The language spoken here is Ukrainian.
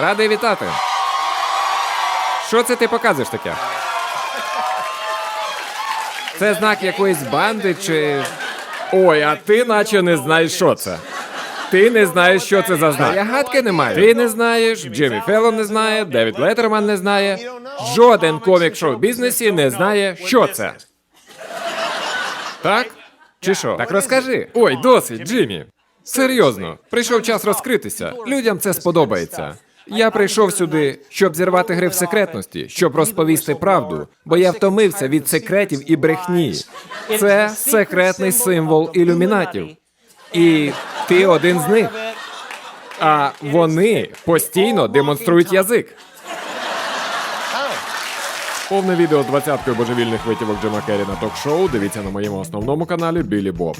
Радий вітати. Що це ти показуєш таке? Це знак якоїсь банди чи. Ой, а ти наче не знаєш, що це. Ти не знаєш, що це за знак. Я гадки не маю. Ти не знаєш, Джиммі Феллон не знає, Девід Леттерман не знає. Жоден комік шоу-бізнесі не знає, що це. Так? Чи що? Так розкажи. Ой, досить, Джиммі. Серйозно, прийшов час розкритися. Людям це сподобається. Я прийшов сюди, щоб зірвати гри в секретності, щоб розповісти правду, бо я втомився від секретів і брехні. Це секретний символ ілюмінатів. І ти один з них. А вони постійно демонструють язик. Повне відео з двадцяткою божевільних витівок Джима Керрі на ток-шоу дивіться на моєму основному каналі Білі Боб.